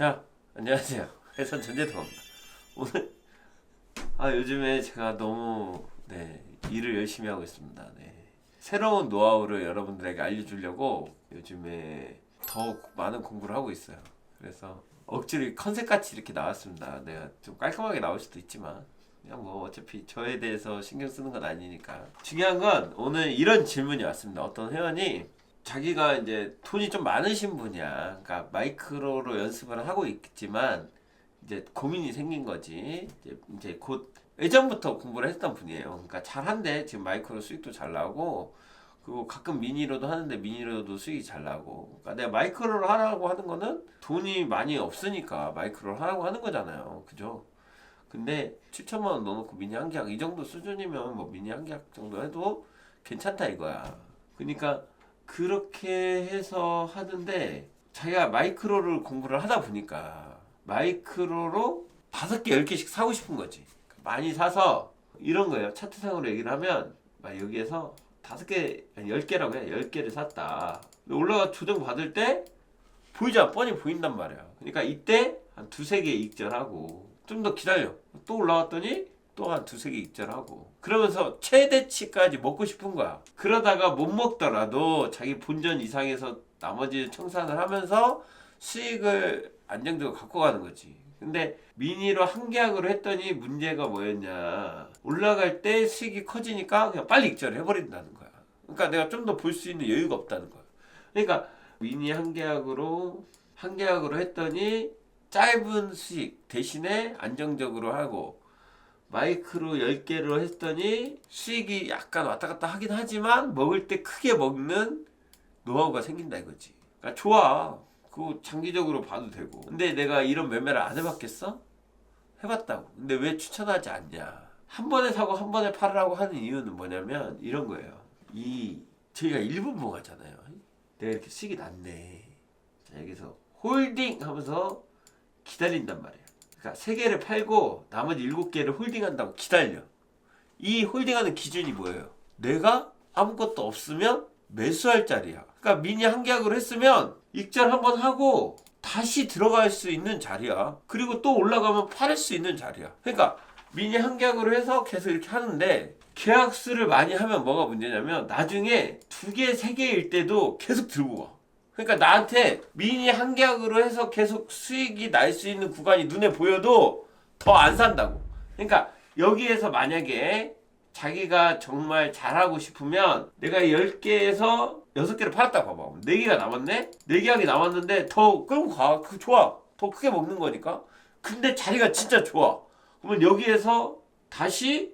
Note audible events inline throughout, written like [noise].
자, 안녕하세요. 해선 전재동입니다. 오늘 아 요즘에 제가 너무 네 일을 열심히 하고 있습니다. 네 새로운 노하우를 여러분들에게 알려주려고 요즘에 더 많은 공부를 하고 있어요. 그래서 억지로 컨셉 같이 이렇게 나왔습니다. 내가 좀 깔끔하게 나올 수도 있지만 그냥 뭐 어차피 저에 대해서 신경 쓰는 건 아니니까 중요한 건 오늘 이런 질문이 왔습니다. 어떤 회원이 자기가 이제 돈이 좀 많으신 분이야. 그러니까 마이크로로 연습을 하고 있지만 이제 고민이 생긴 거지. 이제, 이제 곧 예전부터 공부를 했던 분이에요. 그러니까 잘한데 지금 마이크로 수익도 잘 나고 그리고 가끔 미니로도 하는데 미니로도 수익이 잘 나고. 그러니까 내가 마이크로를 하라고 하는 거는 돈이 많이 없으니까 마이크로를 하라고 하는 거잖아요. 그죠? 근데 7천만 원 넣어놓고 미니 한 계약 이 정도 수준이면 뭐 미니 한 계약 정도 해도 괜찮다 이거야. 그러니까 그렇게 해서 하는데 자기가 마이크로를 공부를 하다 보니까 마이크로로 다섯 개, 열 개씩 사고 싶은 거지. 많이 사서 이런 거예요. 차트상으로 얘기를 하면 막 여기에서 다섯 개, 아니 열 개라고 해. 열 개를 샀다. 올라가 조정 받을 때 보이잖아. 뻔히 보인단 말이야. 그러니까 이때 한 두세 개 익절하고 좀 더 기다려. 또 올라왔더니 또 한 두세 개 익절하고 그러면서 최대치까지 먹고 싶은 거야. 그러다가 못 먹더라도 자기 본전 이상에서 나머지 청산을 하면서 수익을 안정적으로 갖고 가는 거지. 근데 미니로 한 계약으로 했더니 문제가 뭐였냐. 올라갈 때 수익이 커지니까 그냥 빨리 익절을 해버린다는 거야. 그러니까 내가 좀 더 볼 수 있는 여유가 없다는 거야. 그러니까 미니 한 계약으로 한 계약으로 했더니 짧은 수익 대신에 안정적으로 하고 마이크로 10개로 했더니 수익이 약간 왔다 갔다 하긴 하지만 먹을 때 크게 먹는 노하우가 생긴다 이거지. 그러니까 좋아. 그거 장기적으로 봐도 되고. 근데 내가 이런 매매를 안 해봤겠어? 해봤다고. 근데 왜 추천하지 않냐? 한 번에 사고 한 번에 팔으라고 하는 이유는 뭐냐면 이런 거예요. 이 저희가 일분 모가잖아요. 내가 이렇게 수익이 났네. 자 여기서 홀딩 하면서 기다린단 말이에요. 그러니까 세 개를 팔고 나머지 일곱 개를 홀딩한다고 기다려. 이 홀딩하는 기준이 뭐예요? 내가 아무것도 없으면 매수할 자리야. 그러니까 미니 한 계약으로 했으면 익절 한번 하고 다시 들어갈 수 있는 자리야. 그리고 또 올라가면 팔을 수 있는 자리야. 그러니까 미니 한 계약으로 해서 계속 이렇게 하는데 계약 수를 많이 하면 뭐가 문제냐면 나중에 두 개, 세 개일 때도 계속 들고 와. 그러니까 나한테 미니 한 계약으로 해서 계속 수익이 날 수 있는 구간이 눈에 보여도 더 안 산다고. 그러니까 여기에서 만약에 자기가 정말 잘하고 싶으면 내가 10개에서 6개를 팔았다 봐봐. 4개가 남았네? 4계약이 남았는데 더 끌고 가. 그 좋아. 더 크게 먹는 거니까. 근데 자리가 진짜 좋아. 그러면 여기에서 다시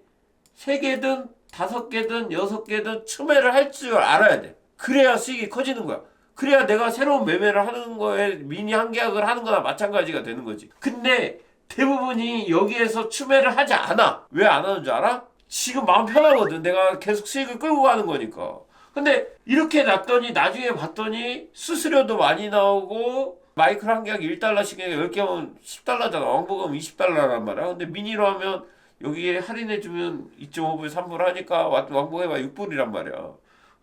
3개든 5개든 6개든 추매를 할 줄 알아야 돼. 그래야 수익이 커지는 거야. 그래야 내가 새로운 매매를 하는 거에 미니 한 계약을 하는 거나 마찬가지가 되는 거지. 근데 대부분이 여기에서 추매를 하지 않아. 왜 안 하는 줄 알아? 지금 마음 편하거든. 내가 계속 수익을 끌고 가는 거니까. 근데 이렇게 놨더니 나중에 봤더니 수수료도 많이 나오고 마이크로 한 계약 1달러씩 10개 하면 10달러잖아. 왕복은 20달러란 말이야. 근데 미니로 하면 여기에 할인해주면 2.5불, 3불 하니까 왕복해봐 6불이란 말이야.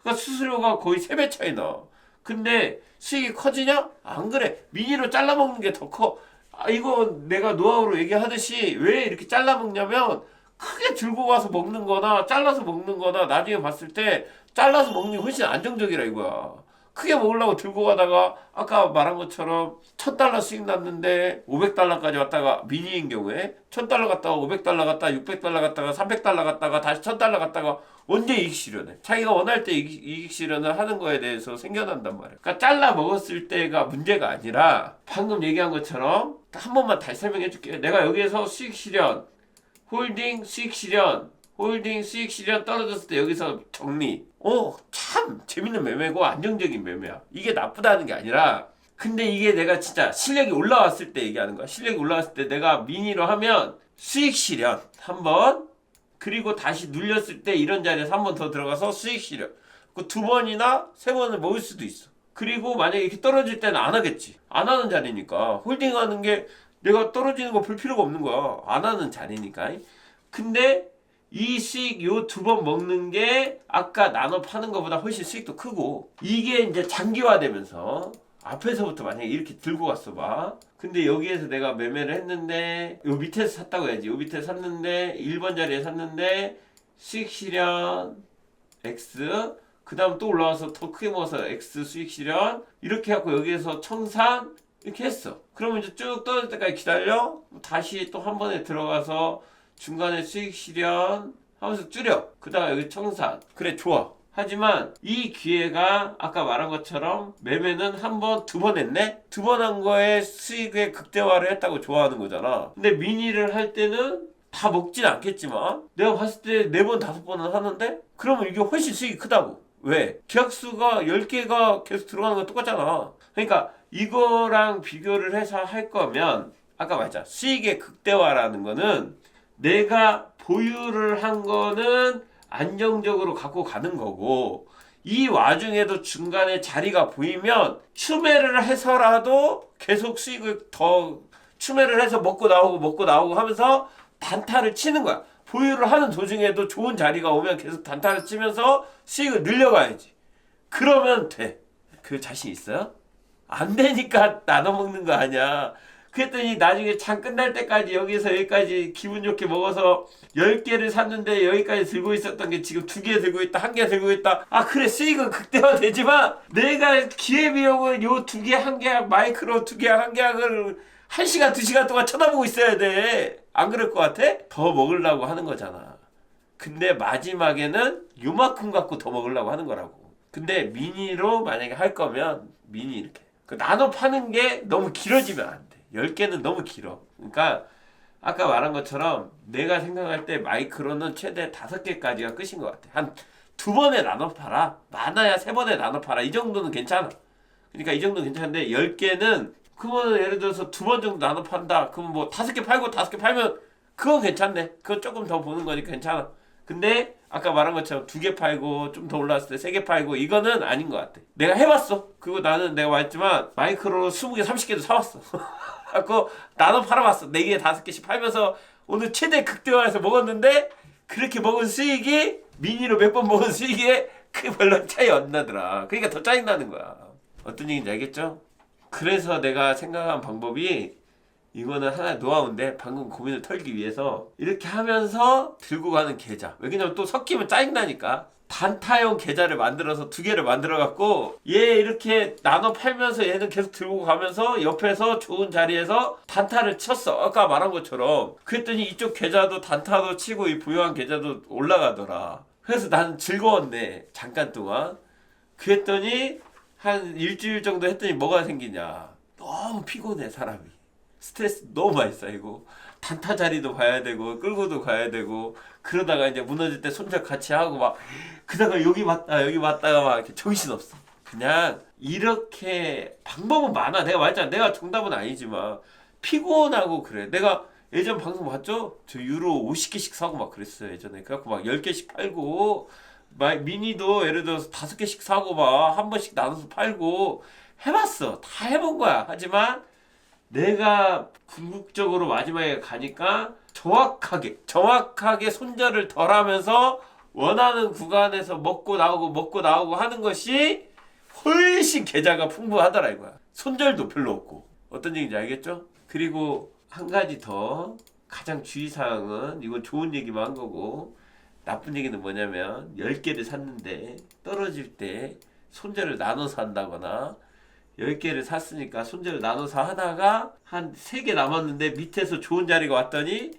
그러니까 수수료가 거의 3배 차이 나. 근데 수익이 커지냐? 안 그래. 미니로 잘라먹는 게 더 커. 아, 이거 내가 노하우로 얘기하듯이 왜 이렇게 잘라먹냐면 크게 들고 가서 먹는 거나 잘라서 먹는 거나 나중에 봤을 때 잘라서 먹는 게 훨씬 안정적이라 이거야. 크게 먹으려고 들고 가다가 아까 말한 것처럼 1000달러 수익 났는데 500달러까지 왔다가 미니인 경우에 1000달러 갔다가 500달러 갔다가 600달러 갔다가 300달러 갔다가 다시 1000달러 갔다가 언제 이익 실현해? 자기가 원할 때 이익, 이익 실현을 하는 거에 대해서 생겨난단 말이야. 그러니까 잘라 먹었을 때가 문제가 아니라 방금 얘기한 것처럼 한 번만 다시 설명해 줄게. 내가 여기에서 수익 실현, 홀딩 수익 실현, 홀딩 수익 실현 떨어졌을 때 여기서 정리. 어, 참 재밌는 매매고 안정적인 매매야. 이게 나쁘다는 게 아니라 근데 이게 내가 진짜 실력이 올라왔을 때 얘기하는 거야. 실력이 올라왔을 때 내가 미니로 하면 수익 실현 한 번, 그리고 다시 눌렸을 때 이런 자리에서 한 번 더 들어가서 수익 실현. 그 두 번이나 세 번을 먹을 수도 있어. 그리고 만약에 이렇게 떨어질 때는 안 하겠지. 안 하는 자리니까. 홀딩 하는 게 내가 떨어지는 거 볼 필요가 없는 거야. 안 하는 자리니까. 근데 이 수익 요 두 번 먹는 게 아까 나눠 파는 것보다 훨씬 수익도 크고 이게 이제 장기화되면서 앞에서부터 만약에 이렇게 들고 갔어 봐. 근데 여기에서 내가 매매를 했는데 요 밑에서 샀다고 해야지. 요 밑에 샀는데 1번 자리에 샀는데 수익 실현 X 그 다음 또 올라와서 더 크게 먹어서 X 수익 실현 이렇게 해갖고 여기에서 청산 이렇게 했어. 그러면 이제 쭉 떨어질 때까지 기다려. 다시 또 한 번에 들어가서 중간에 수익 실현 하면서 줄여. 그 다음 여기 청산. 그래 좋아. 하지만 이 기회가 아까 말한 것처럼 매매는 한 번, 두 번 했네? 두 번 한 거에 수익의 극대화를 했다고 좋아하는 거잖아. 근데 미니를 할 때는 다 먹진 않겠지만 내가 봤을 때 네 번, 다섯 번은 하는데 그러면 이게 훨씬 수익이 크다고. 왜? 계약수가 10개가 계속 들어가는 건 똑같잖아. 그러니까 이거랑 비교를 해서 할 거면 아까 말했잖아. 수익의 극대화라는 거는 내가 보유를 한 거는 안정적으로 갖고 가는 거고 이 와중에도 중간에 자리가 보이면 추매를 해서라도 계속 수익을 더 추매를 해서 먹고 나오고 먹고 나오고 하면서 단타를 치는 거야. 보유를 하는 도중에도 좋은 자리가 오면 계속 단타를 치면서 수익을 늘려가야지. 그러면 돼. 그 자신 있어요? 안 되니까 나눠 먹는 거 아니야. 그랬더니 나중에 장 끝날 때까지 여기서 여기까지 기분 좋게 먹어서 10개를 샀는데 여기까지 들고 있었던 게 지금 두개 들고 있다, 한개 들고 있다. 아, 그래, 수익은 극대화 되지만 내가 기회비용을 요두 개, 한 개, 마이크로 두 개, 한 개를 한 시간, 두 시간 동안 쳐다보고 있어야 돼. 안 그럴 것 같아? 더 먹으려고 하는 거잖아. 근데 마지막에는 요만큼 갖고 더 먹으려고 하는 거라고. 근데 미니로 만약에 할 거면 미니 이렇게. 그 나눠 파는 게 너무 길어지면 안 돼. 10개는 너무 길어. 그러니까 아까 말한 것처럼 내가 생각할 때 마이크로는 최대 5개까지가 끝인 것 같아. 한 두 번에 나눠 팔아. 많아야 세 번에 나눠 팔아. 이 정도는 괜찮아. 그러니까 이 정도 는 괜찮은데 10개는 그거는 예를 들어서 두 번 정도 나눠 판다. 그럼 뭐 다섯 개 팔고 다섯 개 팔면 그건 괜찮네. 그거 조금 더 보는 거니까 괜찮아. 근데 아까 말한 것처럼 두 개 팔고 좀 더 올랐을 때 세 개 팔고 이거는 아닌 것 같아. 내가 해봤어. 그리고 나는 내가 말했지만 마이크로 20개, 30개도 사왔어. [laughs] 그거 나눠 팔아봤어. 네 개, 다섯 개씩 팔면서 오늘 최대 극대화해서 먹었는데 그렇게 먹은 수익이 미니로 몇 번 먹은 수익에 그 별로 차이 안 나더라. 그러니까 더 짜증 나는 거야. 어떤 얘기인지 알겠죠? 그래서 내가 생각한 방법이 이거는 하나의 노하우인데 방금 고민을 털기 위해서 이렇게 하면서 들고 가는 계좌. 왜냐면 또 섞이면 짜증나니까. 단타용 계좌를 만들어서 두 개를 만들어 갖고 얘 이렇게 나눠 팔면서 얘는 계속 들고 가면서 옆에서 좋은 자리에서 단타를 쳤어. 아까 말한 것처럼. 그랬더니 이쪽 계좌도 단타도 치고 이 부유한 계좌도 올라가더라. 그래서 나는 즐거웠네. 잠깐 동안. 그랬더니 한 일주일 정도 했더니 뭐가 생기냐. 너무 피곤해 사람이. 스트레스 너무 많이 쌓이고 단타 자리도 가야 되고 끌고도 가야 되고 그러다가 이제 무너질 때 손잡 같이 하고 막 그다가 여기 맞다 여기 맞다가 막 이렇게 정신 없어. 그냥 이렇게 방법은 많아. 내가 말했잖아. 내가 정답은 아니지만 피곤하고 그래. 내가 예전 방송 봤죠? 저 유로 50개씩 사고 막 그랬어요 예전에. 그래갖고 막 10개씩 팔고 마- 미니도 예를 들어서 다섯 개씩 사고 막 한 번씩 나눠서 팔고 해봤어. 다 해본 거야. 하지만 내가 궁극적으로 마지막에 가니까 정확하게 정확하게 손절을 덜 하면서 원하는 구간에서 먹고 나오고 먹고 나오고 하는 것이 훨씬 계좌가 풍부하더라 이거야. 손절도 별로 없고. 어떤 얘기인지 알겠죠? 그리고 한 가지 더 가장 주의사항은 이건 좋은 얘기만 한 거고 나쁜 얘기는 뭐냐면 10개를 샀는데 떨어질 때 손절을 나눠서 한다거나 10개를 샀으니까 손절을 나눠서 하다가 한 3개 남았는데 밑에서 좋은 자리가 왔더니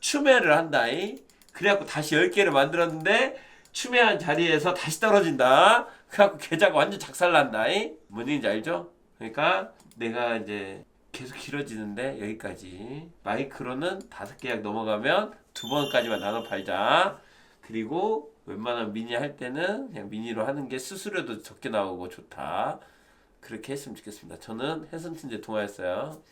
추매를 한다이 그래갖고 다시 10개를 만들었는데 추매한 자리에서 다시 떨어진다. 그래갖고 계좌가 완전 작살난다이 뭔 얘기인지 알죠? 그러니까 내가 이제 계속 길어지는데 여기까지. 마이크로는 다섯 계약 넘어가면 두 번까지만 나눠 팔자. 그리고 웬만하면 미니 할 때는 그냥 미니로 하는 게 수수료도 적게 나오고 좋다 그렇게 했으면 좋겠습니다. 저는 해선팀제 통화였어요